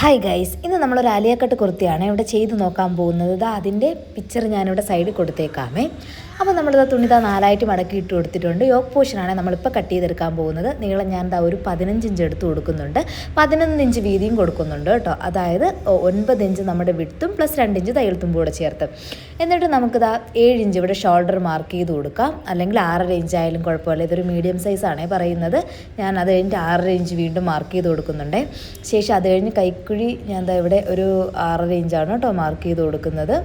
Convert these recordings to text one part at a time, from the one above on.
Hi guys ഇന്ന് നമ്മളൊരു ആലിയക്കട്ട് കുർത്തിയാണ് ഇവിടെ ചെയ്ത് നോക്കാൻ പോകുന്നത്. അതിന്റെ പിക്ചർ ഞാനിവിടെ സൈഡിൽ കൊടുത്തേക്കാമേ. അപ്പോൾ നമ്മളിത് തുണിത നാലായിട്ട് മടക്കി ഇട്ട് കൊടുത്തിട്ടുണ്ട്. യോക്ക് പോർഷനാണ് നമ്മളിപ്പോൾ കട്ട് ചെയ്തെടുക്കാൻ പോകുന്നത്. നീളം ഞാൻ ഇതാ ഒരു പതിനഞ്ച് ഇഞ്ച് എടുത്ത് കൊടുക്കുന്നുണ്ട്. പതിനൊന്ന് ഇഞ്ച് വീതിയും കൊടുക്കുന്നുണ്ട് കേട്ടോ. അതായത് ഒൻപത് ഇഞ്ച് നമ്മുടെ വിടുത്തും പ്ലസ് രണ്ട് ഇഞ്ച് തയ്യൽ തുമ്പും കൂടെ ചേർത്ത്. എന്നിട്ട് നമുക്കിതാ ഏഴ് ഇഞ്ച് ഇവിടെ ഷോൾഡർ മാർക്ക് ചെയ്ത് കൊടുക്കാം. അല്ലെങ്കിൽ ആറര ഇഞ്ച് ആയാലും കുഴപ്പമില്ല. ഇതൊരു മീഡിയം സൈസാണേ പറയുന്നത്. ഞാൻ അത് കഴിഞ്ഞിട്ട് ആറര ഇഞ്ച് വീണ്ടും മാർക്ക് ചെയ്ത് കൊടുക്കുന്നുണ്ട്. ശേഷം അത് കഴിഞ്ഞ് കൈക്കുഴി ഞാൻ ഇവിടെ ഒരു ആറര ഇഞ്ചാണ് കേട്ടോ മാർക്ക് ചെയ്ത് കൊടുക്കുന്നത്.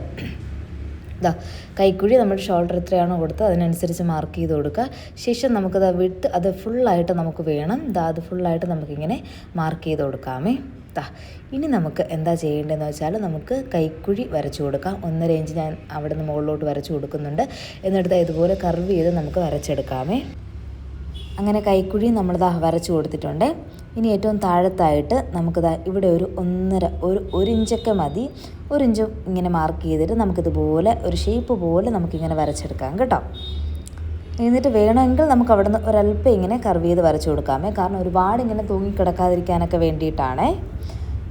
ഇതാ കൈക്കുഴി നമ്മുടെ ഷോൾഡർ എത്രയാണോ കൊടുത്തത് അതിനനുസരിച്ച് മാർക്ക് ചെയ്ത് കൊടുക്കുക. ശേഷം നമുക്കത് വിട്ട് അത് ഫുള്ളായിട്ട് നമുക്ക് വേണം. ഇതാ അത് ഫുള്ളായിട്ട് നമുക്കിങ്ങനെ മാർക്ക് ചെയ്ത് കൊടുക്കാമേ. ദാ ഇനി നമുക്ക് എന്താ ചെയ്യേണ്ടതെന്ന് വെച്ചാൽ നമുക്ക് കൈക്കുഴി വരച്ചു കൊടുക്കാം. ഒന്നര ഇഞ്ച് ഞാൻ അവിടെ നിന്ന് മുകളിലോട്ട് വരച്ചു കൊടുക്കുന്നുണ്ട്. എന്നിട്ട് ഇതുപോലെ കർവ് ചെയ്ത് നമുക്ക് വരച്ചെടുക്കാമേ. അങ്ങനെ കൈക്കുഴി നമ്മളിതാ വരച്ചു കൊടുത്തിട്ടുണ്ട്. ഇനി ഏറ്റവും താഴത്തായിട്ട് നമുക്കിതാ ഇവിടെ ഒരു ഒന്നര ഒരു ഒരു ഇഞ്ചൊക്കെ മതി. ഒരു ഇഞ്ച് ഇങ്ങനെ മാർക്ക് ചെയ്തിട്ട് നമുക്കിതുപോലെ ഒരു ഷേപ്പ് പോലെ നമുക്കിങ്ങനെ വരച്ചെടുക്കാം കേട്ടോ. എന്നിട്ട് വേണമെങ്കിൽ നമുക്ക് അവിടെ നിന്ന് ഒരല്പം ഇങ്ങനെ കർവ് ചെയ്ത് വരച്ചു കൊടുക്കാമേ. കാരണം ഒരുപാട് ഇങ്ങനെ തൂങ്ങിക്കിടക്കാതിരിക്കാനൊക്കെ വേണ്ടിയിട്ടാണേ.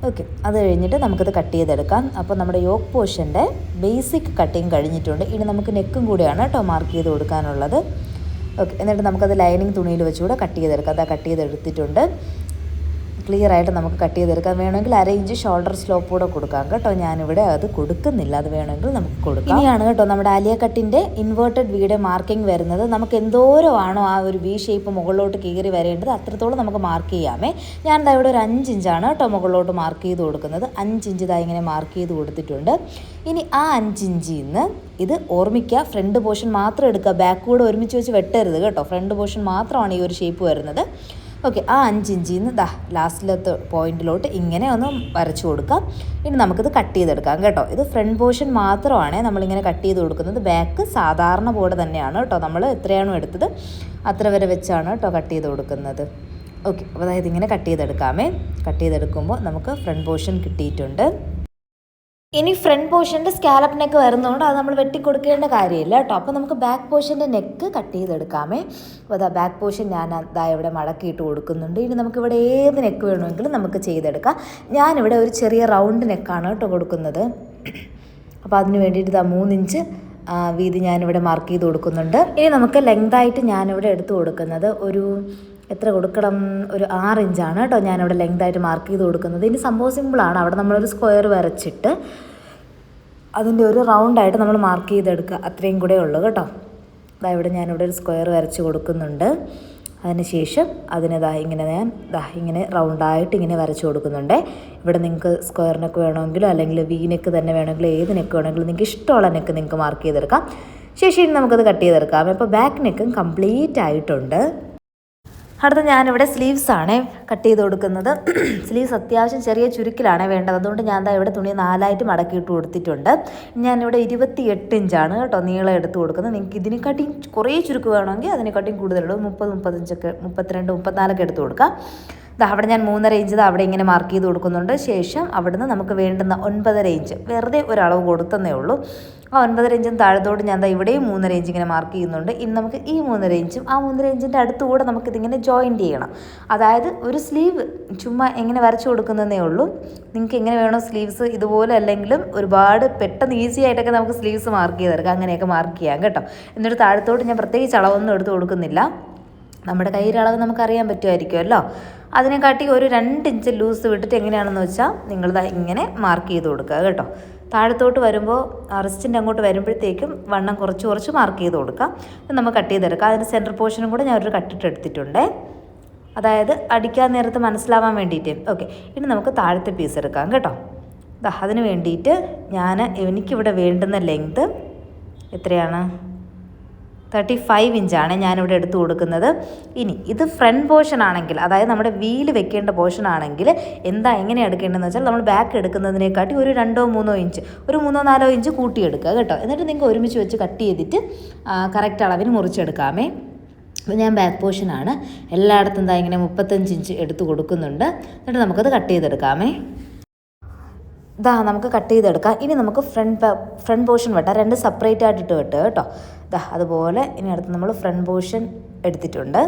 ഓക്കെ അത് കഴിഞ്ഞിട്ട് നമുക്കത് കട്ട് ചെയ്തെടുക്കാം. അപ്പോൾ നമ്മുടെ യോക്ക് പോർഷന്റെ ബേസിക് കട്ടിങ് കഴിഞ്ഞിട്ടുണ്ട്. ഇനി നമുക്ക് നെക്കും കൂടിയാണ് കേട്ടോ മാർക്ക് ചെയ്ത് കൊടുക്കാനുള്ളത്. ഓക്കെ എന്നിട്ട് നമുക്കത് ലൈനിങ് തുണിയിൽ വെച്ചുകൂടെ കട്ട് ചെയ്തെടുക്കാം. അതാ കട്ട് ചെയ്തെടുത്തിട്ടുണ്ട്. ക്ലിയർ ആയിട്ട് നമുക്ക് കട്ട് ചെയ്തെടുക്കാം. വേണമെങ്കിൽ അര ഇഞ്ച് ഷോൾഡർ സ്ലോപ്പ് കൂടെ കൊടുക്കാം കേട്ടോ. ഞാനിവിടെ അത് കൊടുക്കുന്നില്ല. അത് വേണമെങ്കിൽ നമുക്ക് കൊടുക്കാം. ഇനിയാണ് കേട്ടോ നമ്മുടെ ആലിയ കട്ടിന്റെ ഇൻവേർട്ടഡ് വീടെ മാർക്കിംഗ് വരുന്നത്. നമുക്ക് എന്തോരമാണോ ആ ഒരു വി ഷേപ്പ് മുകളിലോട്ട് കീറി വരേണ്ടത്. അത്രത്തോളം നമുക്ക് മാർക്ക് ചെയ്യാമേ. ഞാൻ ദാ ഇവിടെ ഒരു അഞ്ച് ഇഞ്ചാണ് കേട്ടോ മുകളിലോട്ട് മാർക്ക് ചെയ്ത് കൊടുക്കുന്നത്. അഞ്ച് ഇഞ്ച് ഇതാ ഇങ്ങനെ മാർക്ക് ചെയ്ത് കൊടുത്തിട്ടുണ്ട്. ഇനി ആ അഞ്ച് ഇഞ്ചിൽ നിന്ന് ഇത് ഓർമ്മിക്കുക. ഫ്രണ്ട് പോർഷൻ മാത്രം എടുക്കുക. ബാക്ക് കൂടെ ഒരുമിച്ച് വെച്ച് വെട്ടരുത് കേട്ടോ. ഫ്രണ്ട് പോർഷൻ മാത്രമാണ് ഈ ഒരു ഷേപ്പ് വരുന്നത്. ഓക്കെ ആ അഞ്ച് ഇഞ്ചിൽ നിന്ന് ദാ ലാസ്റ്റിലത്തെ പോയിന്റിലോട്ട് ഇങ്ങനെ ഒന്ന് വരച്ചു കൊടുക്കാം. ഇനി നമുക്കിത് കട്ട് ചെയ്തെടുക്കാം കേട്ടോ. ഇത് ഫ്രണ്ട് പോർഷൻ മാത്രമാണ് നമ്മളിങ്ങനെ കട്ട് ചെയ്ത് കൊടുക്കുന്നത്. ബാക്ക് സാധാരണ പോലെ തന്നെയാണ് കേട്ടോ. നമ്മൾ എത്രയാണോ എടുത്തത് അത്ര വരെ വെച്ചാണ് കേട്ടോ കട്ട് ചെയ്ത് കൊടുക്കുന്നത്. ഓക്കെ അപ്പോൾ അതായത് ഇങ്ങനെ കട്ട് ചെയ്തെടുക്കാമേ. കട്ട് ചെയ്തെടുക്കുമ്പോൾ നമുക്ക് ഫ്രണ്ട് പോർഷൻ കിട്ടിയിട്ടുണ്ട്. ഇനി ഫ്രണ്ട് പോർഷന്റെ സ്കാലപ്പ് നെക്ക് വരുന്നതുകൊണ്ട് അത് നമ്മൾ വെട്ടിക്കൊടുക്കേണ്ട കാര്യമില്ല കേട്ടോ. അപ്പോൾ നമുക്ക് ബാക്ക് പോർഷന്റെ നെക്ക് കട്ട് ചെയ്തെടുക്കാമേ. അപ്പോൾ അതാ ബാക്ക് പോർഷൻ ഞാൻ അതാ ഇവിടെ മടക്കിയിട്ട് കൊടുക്കുന്നുണ്ട്. ഇനി നമുക്കിവിടെ ഏത് നെക്ക് വേണമെങ്കിലും നമുക്ക് ചെയ്തെടുക്കാം. ഞാനിവിടെ ഒരു ചെറിയ റൗണ്ട് നെക്കാണ് കേട്ടോ കൊടുക്കുന്നത്. അപ്പോൾ അതിന് വേണ്ടിയിട്ട് ഇതാ മൂന്നിഞ്ച് വീതി ഞാനിവിടെ മാർക്ക് ചെയ്ത് കൊടുക്കുന്നുണ്ട്. ഇനി നമുക്ക് ലെങ്തായിട്ട് ഞാനിവിടെ എടുത്ത് കൊടുക്കുന്നത് ഒരു എത്ര കൊടുക്കണം? ഒരു ആറ് ഇഞ്ചാണ് കേട്ടോ ഞാനിവിടെ ലെങ്തായിട്ട് മാർക്ക് ചെയ്ത് കൊടുക്കുന്നത്. ഇനി സംഭവം സിമ്പിളാണ് അവിടെ നമ്മളൊരു സ്ക്വയർ വരച്ചിട്ട് അതിന്റെ ഒരു റൗണ്ടായിട്ട് നമ്മൾ മാർക്ക് ചെയ്തെടുക്കുക. അത്രയും കൂടെ ഉള്ളൂ കേട്ടോ. ദാ ഇവിടെ ഞാനിവിടെ ഒരു സ്ക്വയർ വരച്ച് കൊടുക്കുന്നുണ്ട്. അതിനുശേഷം അതിന് ദാ ഇങ്ങനെ ഞാൻ ദാ ഇങ്ങനെ റൗണ്ടായിട്ട് ഇങ്ങനെ വരച്ച് കൊടുക്കുന്നുണ്ട്. ഇവിടെ നിങ്ങൾക്ക് സ്ക്വയർ നെക്ക് വേണമെങ്കിലോ അല്ലെങ്കിൽ വി നെക്ക് തന്നെ വേണമെങ്കിലും ഏത് നെക്ക് വേണമെങ്കിലും നിങ്ങൾക്ക് ഇഷ്ടമുള്ള നെക്ക് നിങ്ങൾക്ക് മാർക്ക് ചെയ്തെടുക്കാം. ശേഷം നമുക്കത് കട്ട് ചെയ്തെടുക്കാം. അപ്പോൾ ബാക്ക് നെക്കും കംപ്ലീറ്റ് ആയിട്ടുണ്ട്. അടുത്ത ഞാനിവിടെ സ്ലീവ്സ് ആണ് കട്ട് ചെയ്ത് കൊടുക്കുന്നത്. സ്ലീവ്സ് അത്യാവശ്യം ചെറിയ ചുരുക്കിലാണ് വേണ്ടത്. അതുകൊണ്ട് ഞാൻ ദാ ഇവിടെ തുണി നാലായിട്ട് മടക്കിയിട്ട് കൊടുത്തിട്ടുണ്ട്. ഞാനിവിടെ ഇരുപത്തി എട്ട് ഇഞ്ചാണ് കേട്ടോ നീളം എടുത്ത് കൊടുക്കുന്നത്. നിങ്ങൾക്ക് ഇതിനെക്കാട്ടിയും കുറേ ചുരുക്ക് വേണമെങ്കിൽ അതിനെക്കാട്ടിയും കൂടുതലുള്ളൂ മുപ്പത് മുപ്പത്തഞ്ചൊക്കെ മുപ്പത്തിരണ്ട് മുപ്പത്തിനാലൊക്കെ എടുത്ത് കൊടുക്കാം. അവിടെ ഞാൻ മൂന്നര ഇഞ്ച് അവിടെ ഇങ്ങനെ മാർക്ക് ചെയ്ത് കൊടുക്കുന്നുണ്ട്. ശേഷം അവിടുന്ന് നമുക്ക് വേണ്ടുന്ന ഒൻപതര ഇഞ്ച് വെറുതെ ഒരളവ് കൊടുത്തന്നേ ഉള്ളൂ. ആ ഒൻപതര ഇഞ്ചും താഴത്തോട്ട് ഞാൻ ദാ ഇവിടെയും മൂന്നര ഇഞ്ച് ഇങ്ങനെ മാർക്ക് ചെയ്യുന്നുണ്ട്. ഇനി നമുക്ക് ഈ മൂന്നര ഇഞ്ചും ആ മൂന്നര ഇഞ്ചിന്റെ അടുത്തുകൂടെ നമുക്കിതിങ്ങനെ ജോയിന്റ് ചെയ്യണം. അതായത് ഒരു സ്ലീവ് ചുമ്മാ എങ്ങനെ വരച്ചു കൊടുക്കുന്നതേ ഉള്ളൂ. നിങ്ങൾക്ക് എങ്ങനെ വേണോ സ്ലീവ്സ് ഇതുപോലെ അല്ലെങ്കിലും ഒരുപാട് പെട്ടെന്ന് ഈസി ആയിട്ടൊക്കെ നമുക്ക് സ്ലീവ്സ് മാർക്ക് ചെയ്തെടുക്കാം അങ്ങനെയൊക്കെ മാർക്ക് ചെയ്യാം കേട്ടോ. എന്നിട്ട് താഴത്തോട്ട് ഞാൻ പ്രത്യേകിച്ച് അളവൊന്നും എടുത്ത് കൊടുക്കുന്നില്ല. നമ്മുടെ കയ്യിലളവ് നമുക്കറിയാൻ പറ്റുമായിരിക്കുമല്ലോ. അതിനെക്കാട്ടി ഒരു രണ്ട് ഇഞ്ച് ലൂസ് വിട്ടിട്ട് എങ്ങനെയാണെന്ന് വെച്ചാൽ നിങ്ങൾ ഇങ്ങനെ മാർക്ക് ചെയ്ത് കൊടുക്കുക കേട്ടോ. താഴത്തോട്ട് വരുമ്പോൾ അറസ്റ്റിന്റെ അങ്ങോട്ട് വരുമ്പോഴത്തേക്കും വണ്ണം കുറച്ച് കുറച്ച് മാർക്ക് ചെയ്ത് കൊടുക്കുക നമുക്ക് കട്ട് ചെയ്തെടുക്കാം. അതിന് സെന്റർ പോർഷനും കൂടെ ഞാൻ ഒരു കട്ടിട്ട് എടുത്തിട്ടുണ്ട്. അതായത് അടിക്കാൻ നേരത്ത് മനസ്സിലാവാൻ വേണ്ടിയിട്ട്. ഓക്കെ ഇനി നമുക്ക് താഴത്തെ പീസ് എടുക്കാം കേട്ടോ. അതിന് വേണ്ടിയിട്ട് ഞാൻ എനിക്കിവിടെ വേണ്ടുന്ന ലെങ്ത് എത്രയാണ്? തേർട്ടി ഫൈവ് ഇഞ്ചാണ് ഞാനിവിടെ എടുത്തു കൊടുക്കുന്നത്. ഇനി ഇത് ഫ്രണ്ട് പോർഷൻ ആണെങ്കിൽ അതായത് നമ്മുടെ വീൽ വെക്കേണ്ട പോർഷൻ ആണെങ്കിൽ എന്താ എങ്ങനെ എടുക്കേണ്ടതെന്ന് വെച്ചാൽ നമ്മൾ ബാക്ക് എടുക്കുന്നതിനെക്കാട്ടി ഒരു രണ്ടോ മൂന്നോ ഇഞ്ച് ഒരു മൂന്നോ നാലോ ഇഞ്ച് കൂട്ടിയെടുക്കുക കേട്ടോ. എന്നിട്ട് നിങ്ങൾക്ക് ഒരുമിച്ച് വെച്ച് കട്ട് ചെയ്തിട്ട് കറക്റ്റ് അളവിന് മുറിച്ചെടുക്കാമേ. അപ്പോൾ ഞാൻ ബാക്ക് പോർഷനാണ് എല്ലായിടത്തും എന്താ ഇങ്ങനെ മുപ്പത്തഞ്ച് ഇഞ്ച് എടുത്ത് കൊടുക്കുന്നുണ്ട്. എന്നിട്ട് നമുക്കത് കട്ട് ചെയ്തെടുക്കാമേ. ഇതാ നമുക്ക് കട്ട് ചെയ്തെടുക്കാം. ഇനി നമുക്ക് ഫ്രണ്ട് ഫ്രണ്ട് പോർഷൻ വെട്ടാം. രണ്ട് സെപ്പറേറ്റ് ആയിട്ടിട്ട് വെട്ടുക കേട്ടോ. ഇതാ അതുപോലെ ഇനി അടുത്ത് നമ്മൾ ഫ്രണ്ട് പോർഷൻ എടുത്തിട്ടുണ്ട്.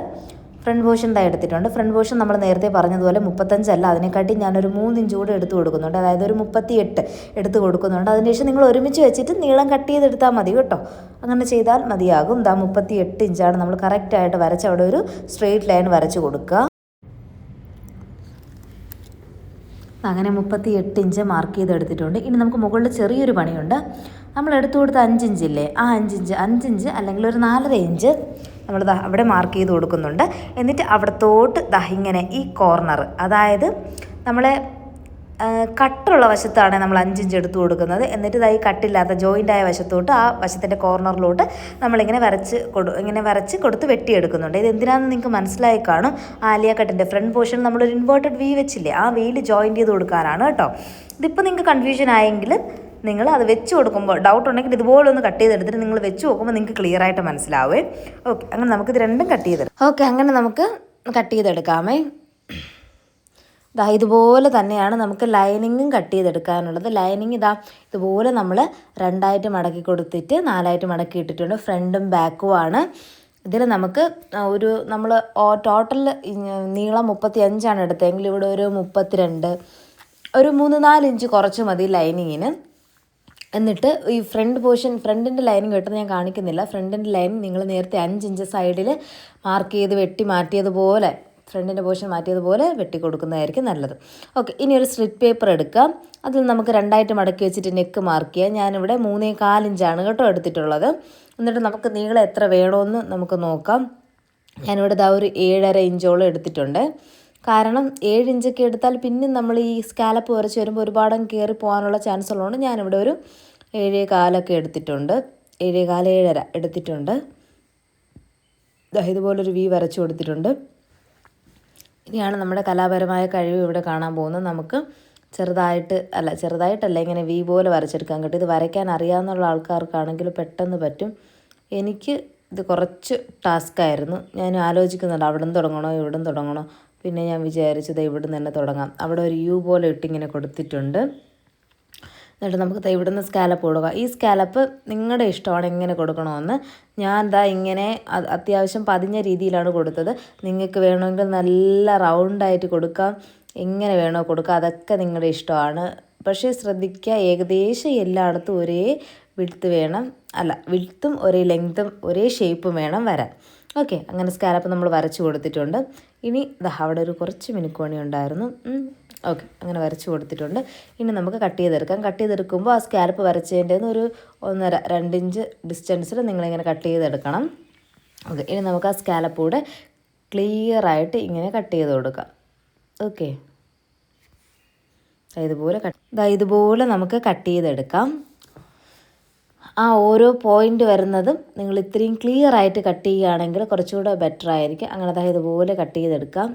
ഫ്രണ്ട് പോർഷൻ ഇതായി എടുത്തിട്ടുണ്ട്. ഫ്രണ്ട് പോർഷൻ നമ്മൾ നേരത്തെ പറഞ്ഞതുപോലെ മുപ്പത്തഞ്ചല്ല അതിനെക്കാട്ടി ഞാനൊരു മൂന്ന് ഇഞ്ച് കൂടെ എടുത്തു കൊടുക്കുന്നുണ്ട്. അതായത് ഒരു മുപ്പത്തി എട്ട് എടുത്ത് കൊടുക്കുന്നുണ്ട്. അതിനുശേഷം നിങ്ങൾ ഒരുമിച്ച് വെച്ചിട്ട് നീളം കട്ട് ചെയ്തെടുത്താൽ മതി കേട്ടോ. അങ്ങനെ ചെയ്താൽ മതിയാകും. ഇതാ മുപ്പത്തി എട്ട് ഇഞ്ചാണ്. നമ്മൾ കറക്റ്റായിട്ട് വരച്ച് അവിടെ ഒരു സ്ട്രെയിറ്റ് ലൈൻ വരച്ച് കൊടുക്കുക. അങ്ങനെ മുപ്പത്തി എട്ട് ഇഞ്ച് മാർക്ക് ചെയ്തെടുത്തിട്ടുണ്ട്. ഇനി നമുക്ക് മുകളിൽ ചെറിയൊരു പണിയുണ്ട്. നമ്മൾ എടുത്തു കൊടുത്ത അഞ്ചിഞ്ചില്ലേ ആ അഞ്ചിഞ്ച് അഞ്ചിഞ്ച് അല്ലെങ്കിൽ ഒരു നാലര ഇഞ്ച് നമ്മൾ അവിടെ മാർക്ക് ചെയ്ത് കൊടുക്കുന്നുണ്ട്. എന്നിട്ട് അവിടത്തോട്ട് ദാ ഇങ്ങനെ ഈ കോർണർ അതായത് നമ്മളെ കട്ടുള്ള വശത്താണ് നമ്മൾ അഞ്ചിഞ്ച് എടുത്തു കൊടുക്കുന്നത്. എന്നിട്ട് ഇതായി കട്ടില്ലാത്ത ജോയിന്റ് ആയ വശത്തോട്ട് ആ വശത്തിന്റെ കോർണറിലോട്ട് നമ്മളിങ്ങനെ വരച്ച് കൊടു ഇങ്ങനെ വരച്ച് കൊടുത്ത് വെട്ടിയെടുക്കുന്നുണ്ട്. ഇത് എന്തിനാണെന്ന് നിങ്ങൾക്ക് മനസ്സിലായി കാണും. ആലിയ കട്ടിന്റെ ഫ്രണ്ട് പോർഷൻ നമ്മളൊരു ഇൻവേർട്ടഡ് വി വെച്ചില്ലേ ആ വീൽ ജോയിന്റ് ചെയ്ത് കൊടുക്കാനാണ് കേട്ടോ. ഇതിപ്പോൾ നിങ്ങൾക്ക് കൺഫ്യൂഷൻ ആയെങ്കിൽ നിങ്ങൾ അത് വെച്ച് കൊടുക്കുമ്പോൾ ഡൗട്ട് ഉണ്ടെങ്കിൽ ഇതുപോലെ ഒന്ന് കട്ട് ചെയ്തെടുത്തിട്ട് നിങ്ങൾ വെച്ച് നോക്കുമ്പോൾ നിങ്ങൾക്ക് ക്ലിയർ ആയിട്ട് മനസ്സിലാവേ ഓക്കെ അങ്ങനെ ഇത് രണ്ടും കട്ട് ചെയ്തെടുക്കാം ഓക്കെ അങ്ങനെ നമുക്ക് കട്ട് ചെയ്തെടുക്കാമേ. ദാ ഇതുപോലെ തന്നെയാണ് നമുക്ക് ലൈനിങ്ങും കട്ട് ചെയ്തെടുക്കാനുള്ളത്. ലൈനിങ് ഇതാ ഇതുപോലെ നമ്മൾ രണ്ടായിട്ട് മടക്കി കൊടുത്തിട്ട് നാലായിട്ട് മടക്കി ഇട്ടിട്ടുണ്ട്. ഫ്രണ്ടും ബാക്കുമാണ് ഇതിൽ നമുക്ക് ഒരു നമ്മൾ ടോട്ടൽ നീളം മുപ്പത്തി അഞ്ചാണ് എടുത്തതെങ്കിൽ ഇവിടെ ഒരു മുപ്പത്തിരണ്ട് ഒരു മൂന്ന് നാല് ഇഞ്ച് കുറച്ച് മതി ലൈനിങ്ങിന്. എന്നിട്ട് ഈ ഫ്രണ്ട് പോർഷൻ ഫ്രണ്ടിന്റെ ലൈനിങ് വെട്ടുന്നത് ഞാൻ കാണിക്കുന്നില്ല. ഫ്രണ്ടിന്റെ ലൈൻ നിങ്ങൾ നേരത്തെ അഞ്ച് ഇഞ്ച് സൈഡിൽ മാർക്ക് ചെയ്ത് വെട്ടി മാറ്റിയതുപോലെ ഫ്രണ്ടിന്റെ പോർഷൻ മാറ്റിയതുപോലെ വെട്ടി കൊടുക്കുന്നതായിരിക്കും നല്ലത്. ഓക്കെ ഇനി ഒരു സ്ലിറ്റ് പേപ്പർ എടുക്കാം. അതിൽ നമുക്ക് രണ്ടായിട്ട് മടക്കി വെച്ചിട്ട് നെക്ക് മാർക്ക് ചെയ്യാം. ഞാനിവിടെ മൂന്നേ കാലിഞ്ചാണ് കേട്ടോ എടുത്തിട്ടുള്ളത്. എന്നിട്ട് നമുക്ക് നീളം എത്ര വേണമെന്ന് നമുക്ക് നോക്കാം. ഞാനിവിടെ ഇതാ ഒരു ഏഴര ഇഞ്ചോളം എടുത്തിട്ടുണ്ട്. കാരണം ഏഴ് ഇഞ്ചൊക്കെ എടുത്താൽ പിന്നെ നമ്മൾ ഈ സ്കാലപ്പ് വരച്ച് വരുമ്പോൾ ഒരുപാടും കയറി പോകാനുള്ള ചാൻസ് ഉള്ളതുകൊണ്ട് ഞാനിവിടെ ഒരു ഏഴേ കാലൊക്കെ എടുത്തിട്ടുണ്ട്. ഏഴേ കാല ഏഴര എടുത്തിട്ടുണ്ട്. ഇതുപോലൊരു വി വരച്ചു കൊടുത്തിട്ടുണ്ട്. ഇനിയാണ് നമ്മുടെ കലാപരമായ കഴിവ് ഇവിടെ കാണാൻ പോകുന്നത്. നമുക്ക് ചെറുതായിട്ട് അല്ല ചെറുതായിട്ടല്ല ഇങ്ങനെ വി പോലെ വരച്ചെടുക്കാൻ കിട്ടും ഇത് വരയ്ക്കാൻ അറിയാവുന്ന ആൾക്കാർക്കാണെങ്കിൽ പെട്ടെന്ന് പറ്റും. എനിക്ക് ഇത് കുറച്ച് ടാസ്ക് ആയിരുന്നു ഞാൻ ആലോചിക്കുന്നുണ്ട് അവിടെ നിന്ന് തുടങ്ങണോ ഇവിടെ നിന്ന് തുടങ്ങണോ? പിന്നെ ഞാൻ വിചാരിച്ചത് ഇവിടെ നിന്ന് തന്നെ തുടങ്ങാം. അവിടെ ഒരു യു പോലെ ഇട്ടിങ്ങനെ കൊടുത്തിട്ടുണ്ട്. എന്നിട്ട് നമുക്ക് ഇവിടുന്ന് സ്കാലപ്പ് കൊടുക്കുക ഈ സ്കാലപ്പ് നിങ്ങളുടെ ഇഷ്ടമാണ് എങ്ങനെ കൊടുക്കണമെന്ന്. ഞാൻ എന്താ ഇങ്ങനെ അത്യാവശ്യം പതിഞ്ഞ രീതിയിലാണ് കൊടുത്തത്. നിങ്ങൾക്ക് വേണമെങ്കിൽ നല്ല റൗണ്ടായിട്ട് കൊടുക്കാം. എങ്ങനെ വേണോ കൊടുക്കാം. അതൊക്കെ നിങ്ങളുടെ ഇഷ്ടമാണ്. പക്ഷേ ശ്രദ്ധിക്കുക ഏകദേശം എല്ലായിടത്തും ഒരേ വിടുത്ത് വേണം. അല്ല വിടുത്തും ഒരേ ലെങ്ത്തും ഒരേ ഷേപ്പും വേണം വരാൻ. ഓക്കെ അങ്ങനെ സ്കാലപ്പ് നമ്മൾ വരച്ച് കൊടുത്തിട്ടുണ്ട്. ഇനി ദാ അവിടെ ഒരു കുറച്ച് മിനുക്കോണി ഉണ്ടായിരുന്നു ഓക്കെ അങ്ങനെ വരച്ച് കൊടുത്തിട്ടുണ്ട്. ഇനി നമുക്ക് കട്ട് ചെയ്തെടുക്കാം. കട്ട് ചെയ്തെടുക്കുമ്പോൾ ആ സ്കാലപ്പ് വരച്ചതിന്റെ ഒരു ഒന്നര രണ്ട് ഇഞ്ച് ഡിസ്റ്റൻസിൽ നിങ്ങളിങ്ങനെ കട്ട് ചെയ്തെടുക്കണം. ഓക്കെ ഇനി നമുക്ക് ആ സ്കാലപ്പ് കൂടെ ക്ലിയർ ആയിട്ട് ഇങ്ങനെ കട്ട് ചെയ്ത് കൊടുക്കാം. ഓക്കെ. ഇതുപോലെ കട്ട് ഇതുപോലെ നമുക്ക് കട്ട് ചെയ്തെടുക്കാം. ആ ഓരോ പോയിന്റ് വരുന്നതും നിങ്ങൾ ഇത്രയും ക്ലിയർ ആയിട്ട് കട്ട് ചെയ്യുകയാണെങ്കിൽ കുറച്ചുകൂടെ ബെറ്റർ ആയിരിക്കും. അങ്ങനെ ഇതുപോലെ കട്ട് ചെയ്തെടുക്കാം.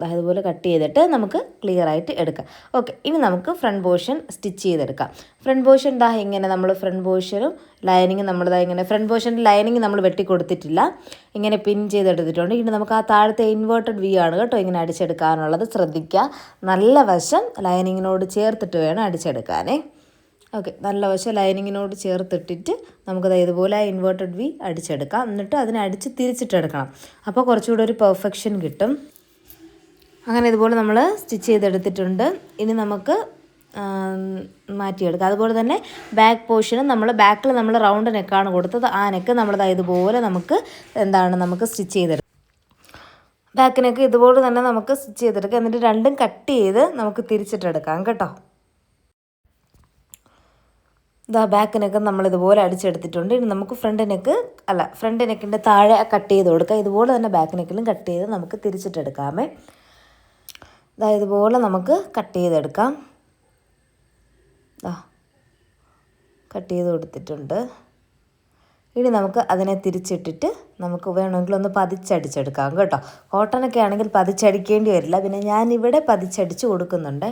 ദാ ഇതുപോലെ കട്ട് ചെയ്തിട്ട് നമുക്ക് ക്ലിയർ ആയിട്ട് എടുക്കാം. ഓക്കെ ഇനി നമുക്ക് ഫ്രണ്ട് പോർഷൻ സ്റ്റിച്ച് ചെയ്തെടുക്കാം. ഫ്രണ്ട് പോർഷൻ ദാ ഇങ്ങനെ നമ്മൾ ഫ്രണ്ട് പോർഷനും ലൈനിങ് നമ്മൾ ദാ ഇങ്ങനെ ഫ്രണ്ട് പോർഷന്റെ ലൈനിങ് നമ്മൾ വെട്ടി കൊടുത്തിട്ടില്ല. ഇങ്ങനെ പിൻ ചെയ്തെടുത്തിട്ടുണ്ട്. ഇനി നമുക്ക് ആ താഴത്തെ ഇൻവേർട്ടഡ് വ്യൂ ആണ് കേട്ടോ ഇങ്ങനെ അടിച്ചെടുക്കാനുള്ളത്. ശ്രദ്ധിക്കുക നല്ല വശം ലൈനിങ്ങിനോട് ചേർത്തിട്ട് വേണം അടിച്ചെടുക്കാനേ. ഓക്കെ നല്ല വശം ലൈനിങ്ങിനോട് ചേർത്തിട്ടിട്ട് നമുക്കത് ഇതുപോലെ ഇൻവേർട്ടഡ് വി അടിച്ചെടുക്കാം. എന്നിട്ട് അതിനെ അടിച്ച് തിരിച്ചിട്ടെടുക്കണം. അപ്പോൾ കുറച്ചുകൂടെ ഒരു പെർഫെക്ഷൻ കിട്ടും. അങ്ങനെ ഇതുപോലെ നമ്മൾ സ്റ്റിച്ച് ചെയ്തെടുത്തിട്ടുണ്ട്. ഇനി നമുക്ക് മാറ്റിയെടുക്കാം. അതുപോലെ തന്നെ ബാക്ക് പോർഷനും നമ്മൾ ബാക്കിൽ നമ്മൾ റൗണ്ട് നെക്കാണ് കൊടുത്തത്. ആ നെക്ക് നമ്മളത് ഇതുപോലെ നമുക്ക് എന്താണ് നമുക്ക് സ്റ്റിച്ച് ചെയ്തെടുക്കാം ബാക്കിനൊക്കെ ഇതുപോലെ തന്നെ നമുക്ക് സ്റ്റിച്ച് ചെയ്തെടുക്കാം. എന്നിട്ട് രണ്ടും കട്ട് ചെയ്ത് നമുക്ക് തിരിച്ചിട്ടെടുക്കാം കേട്ടോ. ഇതാ ബാക്ക് നെക്ക് നമ്മൾ ഇതുപോലെ അടിച്ചെടുത്തിട്ടുണ്ട്. ഇനി നമുക്ക് ഫ്രണ്ട് നെക്ക് അല്ല ഫ്രണ്ട് താഴെ കട്ട് ചെയ്ത് കൊടുക്കാം. ഇതുപോലെ തന്നെ ബാക്ക് കട്ട് ചെയ്ത് നമുക്ക് തിരിച്ചിട്ടെടുക്കാമേ. ഇതുപോലെ നമുക്ക് കട്ട് ചെയ്തെടുക്കാം. കട്ട് ചെയ്ത് കൊടുത്തിട്ടുണ്ട്. ഇനി നമുക്ക് അതിനെ തിരിച്ചിട്ടിട്ട് നമുക്ക് വേണമെങ്കിൽ ഒന്ന് പതിച്ചടിച്ചെടുക്കാം കേട്ടോ. കോട്ടനൊക്കെ ആണെങ്കിൽ പതിച്ചടിക്കേണ്ടി വരില്ല. പിന്നെ ഞാനിവിടെ പതിച്ചടിച്ച് കൊടുക്കുന്നുണ്ടേ.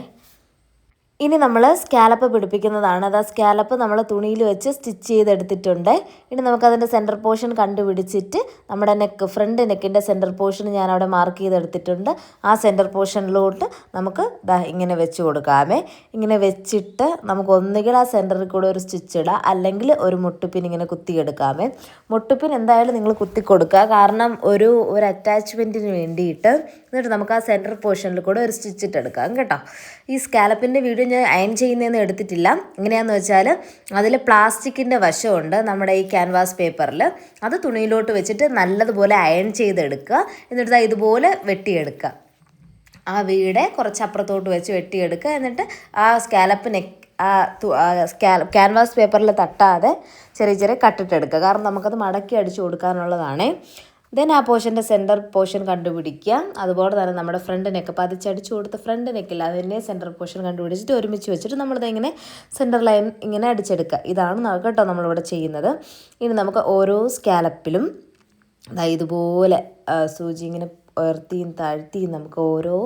ഇനി നമ്മൾ സ്കാലപ്പ് പിടിപ്പിക്കുന്നതാണ്. അത് ആ സ്കാലപ്പ് നമ്മൾ തുണിയിൽ വെച്ച് സ്റ്റിച്ച് ചെയ്തെടുത്തിട്ടുണ്ട്. ഇനി നമുക്കതിന്റെ സെന്റർ പോർഷൻ കണ്ടുപിടിച്ചിട്ട് നമ്മുടെ നെക്ക് ഫ്രണ്ട് നെക്കിന്റെ സെന്റർ പോർഷൻ ഞാൻ അവിടെ മാർക്ക് ചെയ്തെടുത്തിട്ടുണ്ട്. ആ സെന്റർ പോർഷനിലോട്ട് നമുക്ക് ഇങ്ങനെ വെച്ച് കൊടുക്കാമേ. ഇങ്ങനെ വെച്ചിട്ട് നമുക്ക് ഒന്നുകിൽ ആ സെന്ററിൽ കൂടെ ഒരു സ്റ്റിച്ച് ഇടാം. അല്ലെങ്കിൽ ഒരു മുട്ടുപ്പിൻ ഇങ്ങനെ കുത്തിയെടുക്കാമേ. മുട്ടുപ്പിൻ എന്തായാലും നിങ്ങൾ കുത്തി കൊടുക്കുക കാരണം ഒരു ഒരു അറ്റാച്ച്മെന്റിന് വേണ്ടിയിട്ട് എന്നിട്ട് നമുക്ക് ആ സെന്റർ പോർഷനിൽ കൂടെ ഒരു സ്റ്റിച്ച് ഇട്ടെടുക്കാം കേട്ടോ. ഈ സ്കാലപ്പിന്റെ വീഡിയോ ഞാൻ അയൺ ചെയ്യുന്നതെന്ന് എടുത്തിട്ടില്ല. എങ്ങനെയാണെന്ന് വെച്ചാൽ അതിൽ പ്ലാസ്റ്റിക്കിന്റെ വശമുണ്ട് നമ്മുടെ ഈ ക്യാൻവാസ് പേപ്പറിൽ അത് തുണിയിലോട്ട് വെച്ചിട്ട് നല്ലതുപോലെ അയൺ ചെയ്തെടുക്കുക. എന്നിട്ട് ഇതുപോലെ വെട്ടിയെടുക്കുക. ആ വീട് കുറച്ച് അപ്പുറത്തോട്ട് വെച്ച് വെട്ടിയെടുക്കുക. എന്നിട്ട് ആ സ്കാലപ്പ് ആ സ്കാ ക്യാൻവാസ് പേപ്പറിൽ തട്ടാതെ ചെറിയ ചെറിയ കട്ടിട്ടെടുക്കുക കാരണം നമുക്കത് മടക്കി അടിച്ചു കൊടുക്കാനുള്ളതാണ്. ദെൻ ആ പോർഷന്റെ സെന്റർ പോർഷൻ കണ്ടുപിടിക്കുക. അതുപോലെ തന്നെ നമ്മുടെ ഫ്രണ്ട് നെക്ക് പതിച്ചടിച്ചു കൊടുത്ത ഫ്രണ്ട് നെക്കില്ല അതിന്റെ സെന്റർ പോർഷൻ കണ്ടുപിടിച്ചിട്ട് ഒരുമിച്ച് വെച്ചിട്ട് നമ്മളിത് ഇങ്ങനെ സെന്റർ ലൈൻ ഇങ്ങനെ അടിച്ചെടുക്കുക. ഇതാണ് കേട്ടോ നമ്മളിവിടെ ചെയ്യുന്നത്. ഇനി നമുക്ക് ഓരോ സ്കാലപ്പിലും അതായത് ഇതുപോലെ സൂചി ഇങ്ങനെ ഉയർത്തിയും താഴ്ത്തിയും നമുക്ക് ഓരോ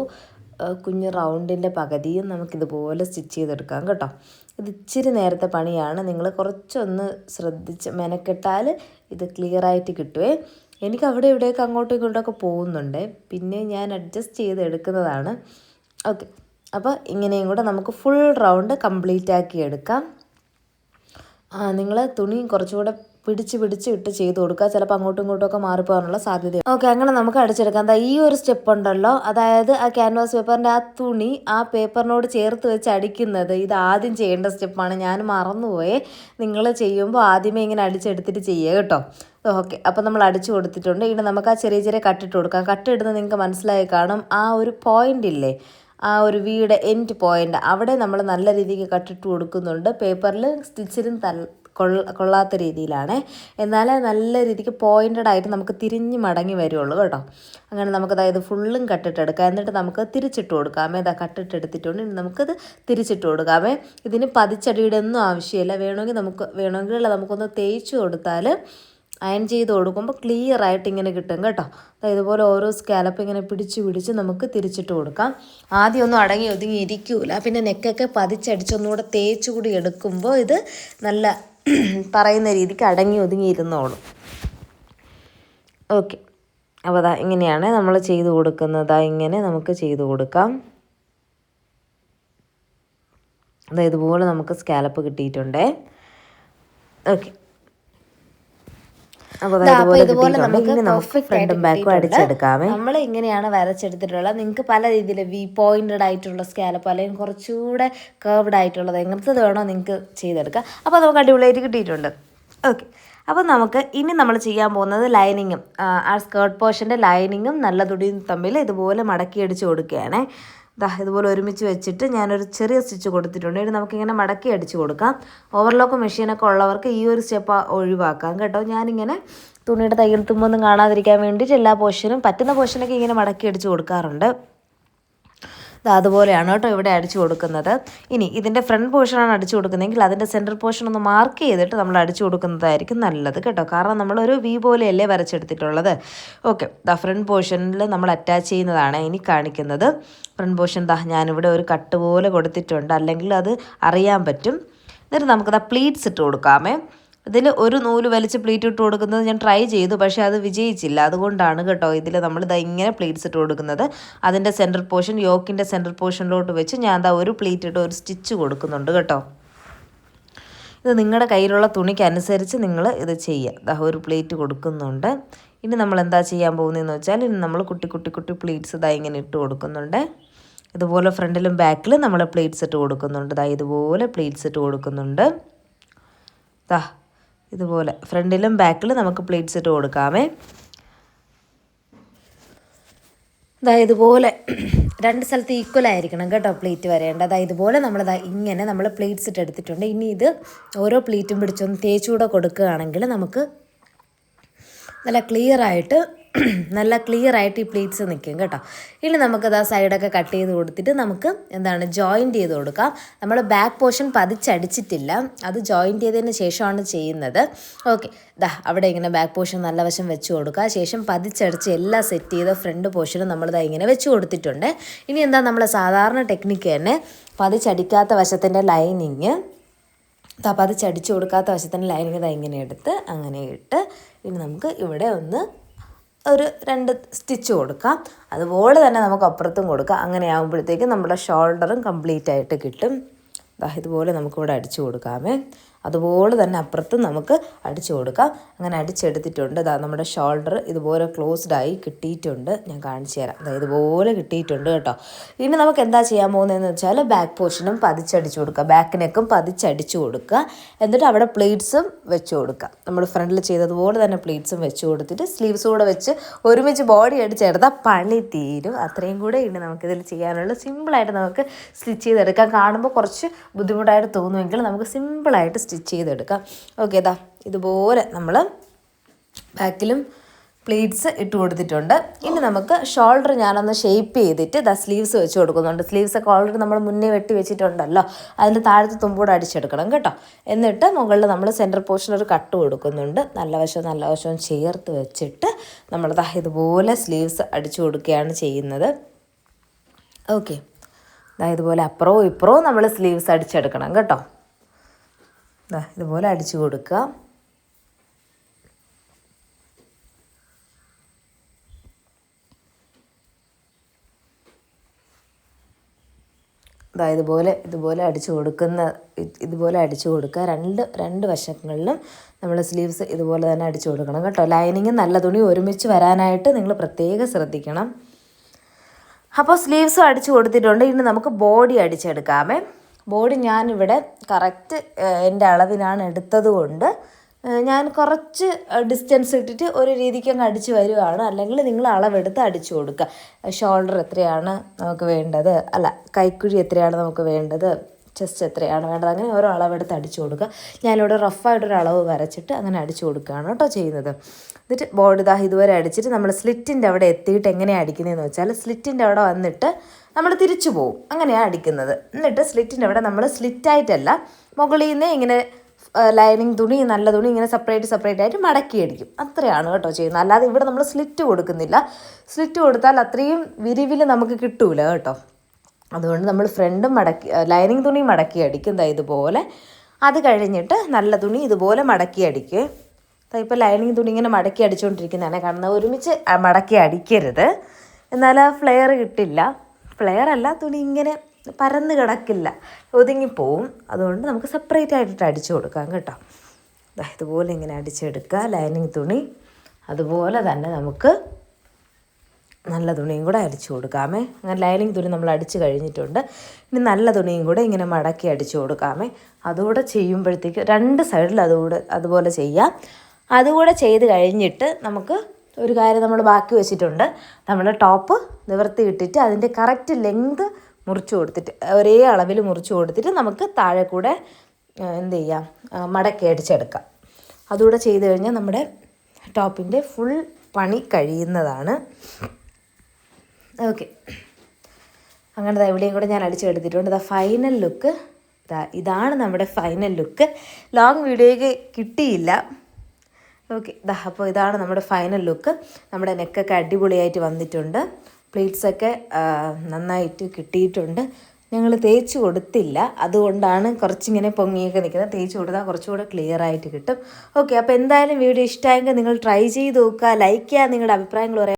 കുഞ്ഞ് റൗണ്ടിന്റെ പകുതിയും നമുക്കിതുപോലെ സ്റ്റിച്ച് ചെയ്തെടുക്കാം കേട്ടോ. ഇത് ഇച്ചിരി നേരത്തെ പണിയാണ്. നിങ്ങൾ കുറച്ചൊന്ന് ശ്രദ്ധിച്ച് മെനക്കെട്ടാൽ ഇത് ക്ലിയറായിട്ട് കിട്ടുമേ എനിക്ക് അവിടെ ഇവിടെയൊക്കെ അങ്ങോട്ടും ഇങ്ങോട്ടൊക്കെ പോകുന്നുണ്ട്. പിന്നെ ഞാൻ അഡ്ജസ്റ്റ് ചെയ്ത് എടുക്കുന്നതാണ് ഓക്കെ അപ്പോൾ ഇങ്ങനെയും കൂടെ നമുക്ക് ഫുൾ റൗണ്ട് കംപ്ലീറ്റ് ആക്കി എടുക്കാം. നിങ്ങൾ തുണി കുറച്ചുകൂടെ പിടിച്ച് പിടിച്ച് ഇട്ട് ചെയ്ത് കൊടുക്കുക. ചിലപ്പോൾ അങ്ങോട്ടും ഇങ്ങോട്ടും ഒക്കെ മാറിപ്പോകാനുള്ള സാധ്യത ഓക്കെ അങ്ങനെ നമുക്ക് അടിച്ചെടുക്കാം. ദാ ഈ ഒരു സ്റ്റെപ്പ് ഉണ്ടല്ലോ. അതായത് ആ ക്യാൻവാസ് പേപ്പറിന്റെ ആ തുണി ആ പേപ്പറിനോട് ചേർത്ത് വെച്ച് അടിക്കുന്നത് ഇത് ആദ്യം ചെയ്യേണ്ട സ്റ്റെപ്പാണ് ഞാൻ മറന്നുപോയേ. നിങ്ങൾ ചെയ്യുമ്പോൾ ആദ്യമേ ഇങ്ങനെ അടിച്ചെടുത്തിട്ട് ചെയ്യുക കേട്ടോ. ഓക്കെ. അപ്പോൾ നമ്മൾ അടിച്ചു കൊടുത്തിട്ടുണ്ട്. ഇനി നമുക്ക് ആ ചെറിയ ചെറിയ കട്ടിട്ട് കൊടുക്കാം. കട്ടിടുന്നത് നിങ്ങൾക്ക് മനസ്സിലായി കാണും. ആ ഒരു പോയിന്റ് ഇല്ലേ? ആ ഒരു വീട് എൻഡ് പോയിന്റ് അവിടെ നമ്മൾ നല്ല രീതിക്ക് കട്ടിട്ട് കൊടുക്കുന്നുണ്ട്. പേപ്പറിൽ സ്റ്റിച്ചിലും കൊള്ളാത്ത രീതിയിലാണ്. എന്നാൽ നല്ല രീതിക്ക് പോയിന്റഡ് ആയിട്ട് നമുക്ക് തിരിഞ്ഞ് മടങ്ങി വരുള്ളൂ കേട്ടോ. അങ്ങനെ നമുക്ക് അതായത് ഫുള്ളും കട്ടിട്ടെടുക്കാം എന്നിട്ട് നമുക്ക് തിരിച്ചിട്ട് കൊടുക്കാമേ. ഇതാ കട്ടിട്ടെടുത്തിട്ടുണ്ട് ഇനി നമുക്കത് തിരിച്ചിട്ട് കൊടുക്കാമേ. ഇതിന് പതിച്ചടിയുടെ ഒന്നും ആവശ്യമില്ല. വേണമെങ്കിൽ നമുക്ക് വേണമെങ്കിൽ നമുക്കൊന്ന് തേച്ച് കൊടുത്താൽ അയൺ ചെയ്ത് കൊടുക്കുമ്പോൾ ക്ലിയർ ആയിട്ട് ഇങ്ങനെ കിട്ടും കേട്ടോ. ഇതുപോലെ ഓരോ സ്കാലപ്പ് ഇങ്ങനെ പിടിച്ച് പിടിച്ച് നമുക്ക് തിരിച്ചിട്ട് കൊടുക്കാം. ആദ്യം ഒന്നും അടങ്ങി ഒതുങ്ങി ഇരിക്കൂല. പിന്നെ നെക്കൊക്കെ പതിച്ചടിച്ചൊന്നുകൂടെ തേച്ച് കൂടി എടുക്കുമ്പോൾ ഇത് നല്ല പറയുന്ന രീതിക്ക് അടങ്ങി ഒതുങ്ങി ഇരുന്നോളും. ഓക്കെ അപ്പോൾ അതാ ഇങ്ങനെയാണ് നമ്മൾ ചെയ്ത് കൊടുക്കുന്നത്. ഇങ്ങനെ നമുക്ക് ചെയ്ത് കൊടുക്കാം. അതായത് ഇതുപോലെ നമുക്ക് സ്കാലപ്പ് കിട്ടിയിട്ടുണ്ടേ. ഓക്കെ ഇതുപോലെ നമുക്ക് ഫ്രണ്ടും ബാക്കും അടിച്ചെടുക്കാമേ നമ്മൾ ഇങ്ങനെയാണ് വരച്ചെടുത്തിട്ടുള്ളത്. നിങ്ങൾക്ക് പല രീതിയിൽ വി പോയിന്റഡ് ആയിട്ടുള്ള സ്കാലപ്പ് അല്ലെങ്കിൽ കുറച്ചുകൂടെ കർവ്ഡ് ആയിട്ടുള്ളത് എങ്ങനത്തത് വേണോ നിങ്ങൾക്ക് ചെയ്തെടുക്കാം. അപ്പോൾ നമുക്ക് അടിപൊളിയായിട്ട് കിട്ടിയിട്ടുണ്ട്. ഓക്കെ അപ്പോൾ നമുക്ക് ഇനി നമ്മൾ ചെയ്യാൻ പോകുന്നത് ലൈനിങ്ങും ആ സ്കേർട്ട് പോർഷന്റെ ലൈനിങ്ങും നല്ല തുടിയും തമ്മിൽ ഇതുപോലെ മടക്കി അടിച്ച് കൊടുക്കുകയാണേ. ദാ ഇതുപോലെ ഒരുമിച്ച് വെച്ചിട്ട് ഞാനൊരു ചെറിയ സ്റ്റിച്ച് കൊടുത്തിട്ടുണ്ട്. ഇനി നമുക്കിങ്ങനെ മടക്കി അടിച്ച് കൊടുക്കാം. ഓവർലോക്ക് മെഷീനൊക്കെ ഉള്ളവർക്ക് ഈ ഒരു സ്റ്റെപ്പ് ഒഴിവാക്കാം കേട്ടോ. ഞാനിങ്ങനെ തുണിയുടെ തയ്യൽ തുമ്പൊന്നും കാണാതിരിക്കാൻ വേണ്ടിയിട്ട് എല്ലാ പോർഷനും പറ്റുന്ന പോർഷനൊക്കെ ഇങ്ങനെ മടക്കി അടിച്ച് കൊടുക്കാറുണ്ട്. അതുപോലെയാണ് കേട്ടോ ഇവിടെ അടിച്ചു കൊടുക്കുന്നത്. ഇനി ഇതിന്റെ ഫ്രണ്ട് പോർഷനാണ് അടിച്ചു കൊടുക്കുന്നതെങ്കിൽ അതിന്റെ സെന്റർ പോർഷൻ ഒന്ന് മാർക്ക് ചെയ്തിട്ട് നമ്മൾ അടിച്ചു കൊടുക്കുന്നതായിരിക്കും നല്ലത് കേട്ടോ. കാരണം നമ്മളൊരു വി പോലെയല്ലേ വരച്ചെടുത്തിട്ടുള്ളത്. ഓക്കെ ദ ഫ്രണ്ട് പോർഷനിൽ നമ്മൾ അറ്റാച്ച് ചെയ്യുന്നതാണ് ഇനി കാണിക്കുന്നത്. ഫ്രണ്ട് പോർഷൻ ദാ ഞാനിവിടെ ഒരു കട്ട് പോലെ കൊടുത്തിട്ടുണ്ട്. അല്ലെങ്കിൽ അത് അറിയാൻ പറ്റും. എന്നിട്ട് നമുക്കത് പ്ലീറ്റ്സ് ഇട്ട് കൊടുക്കാമേ. ഇതിൽ ഒരു നൂൽ വലിച്ച് പ്ലീറ്റ് ഇട്ട് കൊടുക്കുന്നത് ഞാൻ ട്രൈ ചെയ്തു പക്ഷേ അത് വിജയിച്ചില്ല. അതുകൊണ്ടാണ് കേട്ടോ ഇതിൽ നമ്മൾ ഇതാ ഇങ്ങനെ പ്ലീറ്റ്സ് ഇട്ട് കൊടുക്കുന്നത്. അതിന്റെ സെന്റർ പോർഷൻ യോക്കിന്റെ സെന്റർ പോർഷനിലോട്ട് വെച്ച് ഞാൻ ദാ ഒരു പ്ലീറ്റ് ഇട്ട് ഒരു സ്റ്റിച്ച് കൊടുക്കുന്നുണ്ട് കേട്ടോ. ഇത് നിങ്ങളുടെ കയ്യിലുള്ള തുണിക്ക് അനുസരിച്ച് നിങ്ങൾ ഇത് ചെയ്യുക. ദാ ഒരു പ്ലേറ്റ് കൊടുക്കുന്നുണ്ട്. ഇനി നമ്മൾ എന്താ ചെയ്യാൻ പോകുന്നതെന്ന് വെച്ചാൽ ഇനി നമ്മൾ കുട്ടി കുട്ടി കുട്ടി പ്ലേറ്റ്സ് ഇതാ ഇങ്ങനെ ഇട്ട് കൊടുക്കുന്നുണ്ട്. ഇതുപോലെ ഫ്രണ്ടിലും ബാക്കിലും നമ്മൾ പ്ലേറ്റ്സ് ഇട്ട് കൊടുക്കുന്നുണ്ട്. ദാ ഇതുപോലെ പ്ലേറ്റ്സ് ഇട്ട് കൊടുക്കുന്നുണ്ട്. ദാ ഇതുപോലെ ഫ്രണ്ടിലും ബാക്കിലും നമുക്ക് പ്ലേറ്റ്സ് ഇട്ട് കൊടുക്കാമേ. ദാ ഇതുപോലെ രണ്ട് സ്ഥലത്ത് ഈക്വൽ ആയിരിക്കണം കേട്ടോ പ്ലേറ്റ് വരേണ്ട അതായത് ഇതുപോലെ നമ്മൾ ഇങ്ങനെ നമ്മൾ പ്ലേറ്റ്സ് ഇട്ട് എടുത്തിട്ടുണ്ട്. ഇനി ഇത് ഓരോ പ്ലേറ്റും പിടിച്ചൊന്ന് തേച്ചുകൂടെ കൊടുക്കുകയാണെങ്കിൽ നമുക്ക് നല്ല ക്ലിയർ ആയിട്ട് നല്ല ക്ലിയർ ആയിട്ട് ഈ പ്ലേറ്റ്സ് നിൽക്കും കേട്ടോ. ഇനി നമുക്കത് ആ സൈഡൊക്കെ കട്ട് ചെയ്ത് കൊടുത്തിട്ട് നമുക്ക് എന്താണ് ജോയിന്റ് ചെയ്ത് കൊടുക്കാം. നമ്മൾ ബാക്ക് പോർഷൻ പതിച്ചടിച്ചിട്ടില്ല. അത് ജോയിന്റ് ചെയ്തതിന് ശേഷമാണ് ചെയ്യുന്നത്. ഓക്കെ ദാ അവിടെ ഇങ്ങനെ ബാക്ക് പോർഷൻ നല്ല വശം വെച്ച് കൊടുക്കുക. ശേഷം പതിച്ചടിച്ച് എല്ലാം സെറ്റ് ചെയ്ത ഫ്രണ്ട് പോർഷനും നമ്മളിതാ ഇങ്ങനെ വെച്ച് കൊടുത്തിട്ടുണ്ട്. ഇനി എന്താ നമ്മൾ സാധാരണ ടെക്നിക്ക് തന്നെ? പതിച്ചടിക്കാത്ത വശത്തിന്റെ ലൈനിങ് അപ്പം അത് ചടിച്ചു കൊടുക്കാത്ത വശത്തിന് ലൈനിങ് ഇതാ ഇങ്ങനെ എടുത്ത് അങ്ങനെ ഇട്ട് ഇനി നമുക്ക് ഇവിടെ ഒന്ന് ഒരു രണ്ട് സ്റ്റിച്ച് കൊടുക്കാം. അതുപോലെ തന്നെ നമുക്ക് അപ്പുറത്തും കൊടുക്കാം. അങ്ങനെ ആകുമ്പോഴത്തേക്കും നമ്മുടെ ഷോൾഡറും കംപ്ലീറ്റ് ആയിട്ട് കിട്ടും ഇതുപോലെ നമുക്കിവിടെ അടിച്ചു കൊടുക്കാമേ. അതുപോലെ തന്നെ അപ്പുറത്ത് നമുക്ക് അടിച്ചു കൊടുക്കാം. അങ്ങനെ അടിച്ചെടുത്തിട്ടുണ്ട്. ദാ നമ്മുടെ ഷോൾഡർ ഇതുപോലെ ക്ലോസ്ഡ് ആയി കിട്ടിയിട്ടുണ്ട്. ഞാൻ കാണിച്ചു തരാം. അതായത് ഇതുപോലെ കിട്ടിയിട്ടുണ്ട് കേട്ടോ. ഇനി നമുക്ക് എന്താ ചെയ്യാൻ പോകുന്നതെന്ന് വെച്ചാൽ ബാക്ക് പോർഷനും പതിച്ചടിച്ചു കൊടുക്കുക. ബാക്ക് നെക്കും പതിച്ചടിച്ചു കൊടുക്കുക. എന്നിട്ട് അവിടെ പ്ലേറ്റ്സും വെച്ച് കൊടുക്കുക. നമ്മൾ ഫ്രണ്ടിൽ ചെയ്തതുപോലെ തന്നെ പ്ലേറ്റ്സും വെച്ച് കൊടുത്തിട്ട് സ്ലീവ്സ് കൂടെ വെച്ച് ഒരുമിച്ച് ബോഡി അടിച്ചെടുത്താൽ പണി തീരും. അത്രയും കൂടെ ഇനി നമുക്കിതിൽ ചെയ്യാനുള്ള സിമ്പിളായിട്ട് നമുക്ക് സ്റ്റിച്ച് ചെയ്തെടുക്കാം. കാണുമ്പോൾ കുറച്ച് ബുദ്ധിമുട്ടായിട്ട് തോന്നുമെങ്കിൽ നമുക്ക് സിമ്പിളായിട്ട് സ്റ്റിച്ച് ചെയ്തെടുക്കാം. ഓക്കെ ഇതാ ഇതുപോലെ നമ്മൾ ബാക്കിലും പ്ലീറ്റ്സ് ഇട്ട് കൊടുത്തിട്ടുണ്ട്. ഇനി നമുക്ക് ഷോൾഡർ ഞാനൊന്ന് ഷേപ്പ് ചെയ്തിട്ട് ദ സ്ലീവ്സ് വെച്ച് കൊടുക്കുന്നുണ്ട്. സ്ലീവ്സ് ഒക്കെ ഓൾറെഡി നമ്മൾ മുന്നേ വെട്ടി വെച്ചിട്ടുണ്ടല്ലോ. അതിന്റെ താഴത്തെ തുമ്പോട് അടിച്ചെടുക്കണം കേട്ടോ. എന്നിട്ട് മുകളിൽ നമ്മൾ സെന്റർ പോർഷൻ ഒരു കട്ട് കൊടുക്കുന്നുണ്ട്. നല്ല വശവും നല്ല വശവും ചേർത്ത് വെച്ചിട്ട് നമ്മൾ ഇതുപോലെ സ്ലീവ്സ് അടിച്ചു കൊടുക്കുകയാണ് ചെയ്യുന്നത്. ഓക്കെ ഇതുപോലെ അപ്പുറവും ഇപ്പുറവും നമ്മൾ സ്ലീവ്സ് അടിച്ചെടുക്കണം കേട്ടോ. ഇതുപോലെ അടിച്ചു കൊടുക്കുക. അതായത് ഇതുപോലെ ഇതുപോലെ അടിച്ചു കൊടുക്കുന്ന ഇതുപോലെ അടിച്ചു കൊടുക്കുക. രണ്ട് രണ്ട് വശങ്ങളിലും നമ്മൾ സ്ലീവ്സ് ഇതുപോലെ തന്നെ അടിച്ചു കൊടുക്കണം കേട്ടോ. ലൈനിങ് നല്ല തുണി ഒരുമിച്ച് വരാനായിട്ട് നിങ്ങൾ പ്രത്യേകം ശ്രദ്ധിക്കണം. അപ്പോൾ സ്ലീവ്സും അടിച്ചു കൊടുത്തിട്ടുണ്ട്. ഇനി നമുക്ക് ബോഡി അടിച്ചെടുക്കാമേ. ബോഡി ഞാനിവിടെ കറക്റ്റ് എന്റെ അളവിനാണ് എടുത്തത് കൊണ്ട് ഞാൻ കുറച്ച് ഡിസ്റ്റൻസ് ഇട്ടിട്ട് ഒരു രീതിക്ക് അങ്ങ് അടിച്ച് വരുവാണ്. അല്ലെങ്കിൽ നിങ്ങൾ അളവെടുത്ത് അടിച്ചു കൊടുക്കുക ഷോൾഡർ എത്രയാണ് നമുക്ക് വേണ്ടത്? അല്ല കൈക്കുഴി എത്രയാണ് നമുക്ക് വേണ്ടത്? ചെസ്റ്റ് എത്രയാണ് വേണ്ടത്? അങ്ങനെ ഓരോ അളവെടുത്ത് അടിച്ചു കൊടുക്കുക ഞാനിവിടെ റഫായിട്ടൊരു അളവ് വരച്ചിട്ട് അങ്ങനെ അടിച്ചു കൊടുക്കുകയാണ് കേട്ടോ ചെയ്യുന്നത്. എന്നിട്ട് ബോർഡ് ഇതാ ഇതുവരെ അടിച്ചിട്ട് നമ്മൾ സ്ലിറ്റിന്റെ അവിടെ എത്തിയിട്ട് എങ്ങനെയാണ് അടിക്കുന്നതെന്ന് വെച്ചാൽ സ്ലിറ്റിന്റെ അവിടെ വന്നിട്ട് നമ്മൾ തിരിച്ചു പോവും. അങ്ങനെയാണ് അടിക്കുന്നത്. എന്നിട്ട് സ്ലിറ്റിന്റെ അവിടെ നമ്മൾ സ്ലിറ്റായിട്ടല്ല മുകളിൽ നിന്ന് ഇങ്ങനെ ലൈനിങ് തുണി നല്ല തുണി ഇങ്ങനെ സെപ്പറേറ്റ് സെപ്പറേറ്റ് ആയിട്ട് മടക്കി അടിക്കും. അത്രയാണ് കേട്ടോ ചെയ്യുന്നത്. അല്ലാതെ ഇവിടെ നമ്മൾ സ്ലിറ്റ് കൊടുക്കുന്നില്ല. സ്ലിറ്റ് കൊടുത്താൽ അത്രയും വിരിവിൽ നമുക്ക് കിട്ടൂല കേട്ടോ. അതുകൊണ്ട് നമ്മൾ ഫ്രണ്ടും മടക്കി ലൈനിങ് തുണി മടക്കി അടിക്കും ഇതുപോലെ. അത് കഴിഞ്ഞിട്ട് നല്ല തുണി ഇതുപോലെ മടക്കി അടിക്കുക ഇപ്പോൾ ലൈനിങ് തുണി ഇങ്ങനെ മടക്കി അടിച്ചുകൊണ്ടിരിക്കുന്നതാണ് കാരണം ഒരുമിച്ച് മടക്കി അടിക്കരുത്. എന്നാൽ ആ ഫ്ലെയർ കിട്ടില്ല. ഫ്ലെയർ അല്ല തുണി ഇങ്ങനെ പരന്ന് കിടക്കില്ല. ഒതുങ്ങിപ്പോവും. അതുകൊണ്ട് നമുക്ക് സെപ്പറേറ്റ് ആയിട്ടിട്ട് അടിച്ചു കൊടുക്കാം കേട്ടോ. ഇതുപോലെ ഇങ്ങനെ അടിച്ചെടുക്കുക ലൈനിങ് തുണി. അതുപോലെ തന്നെ നമുക്ക് നല്ല തുണിയും കൂടെ അടിച്ചു കൊടുക്കാമേ. അങ്ങനെ ലൈനിങ് തുണി നമ്മൾ അടിച്ച് കഴിഞ്ഞിട്ടുണ്ട്. ഇനി നല്ല തുണിയും കൂടെ ഇങ്ങനെ മടക്കി അടിച്ചു കൊടുക്കാമേ. അതുകൂടെ ചെയ്യുമ്പോഴത്തേക്ക് രണ്ട് സൈഡിൽ അതുകൂടെ അതുപോലെ ചെയ്യാം. അതുകൂടെ ചെയ്ത് കഴിഞ്ഞിട്ട് നമുക്ക് ഒരു കാര്യം നമ്മൾ ബാക്കി വെച്ചിട്ടുണ്ട്. നമ്മൾ ടോപ്പ് നിവർത്തി ഇട്ടിട്ട് അതിന്റെ കറക്റ്റ് ലെങ്ത് മുറിച്ചു കൊടുത്തിട്ട് ഒരേ അളവിൽ മുറിച്ചു കൊടുത്തിട്ട് നമുക്ക് താഴെ കൂടെ എന്ത് ചെയ്യാം? മടക്കി അടിച്ചെടുക്കാം. അതുകൂടെ ചെയ്ത് കഴിഞ്ഞാൽ നമ്മുടെ ടോപ്പിന്റെ ഫുൾ പണി കഴിയുന്നതാണ്. ഓക്കെ. അങ്ങനെ എവിടെയും കൂടെ ഞാൻ അടിച്ചെടുത്തിട്ടുണ്ട്. ഇതാ ഫൈനൽ ലുക്ക്. ഇതാ ഇതാണ് നമ്മുടെ ഫൈനൽ ലുക്ക്. ലോങ് വീഡിയോയ്ക്ക് കിട്ടിയില്ല. ഓക്കെ ദാ അപ്പോൾ ഇതാണ് നമ്മുടെ ഫൈനൽ ലുക്ക് നമ്മുടെ നെക്കൊക്കെ അടിപൊളിയായിട്ട് വന്നിട്ടുണ്ട്. പ്ലേറ്റ്സൊക്കെ നന്നായിട്ട് കിട്ടിയിട്ടുണ്ട്. ഞങ്ങൾ തേച്ച് കൊടുത്തില്ല. അതുകൊണ്ടാണ് കുറച്ചിങ്ങനെ പൊങ്ങിയൊക്കെ നിൽക്കുന്നത്. തേച്ച് കൊടുത്താൽ കുറച്ചുകൂടെ ക്ലിയർ ആയിട്ട് കിട്ടും. ഓക്കെ അപ്പോൾ എന്തായാലും വീഡിയോ ഇഷ്ടമായെങ്കിൽ നിങ്ങൾ ട്രൈ ചെയ്ത് നോക്കുക ലൈക്ക് ചെയ്യുക നിങ്ങളുടെ അഭിപ്രായങ്ങൾ പറയാം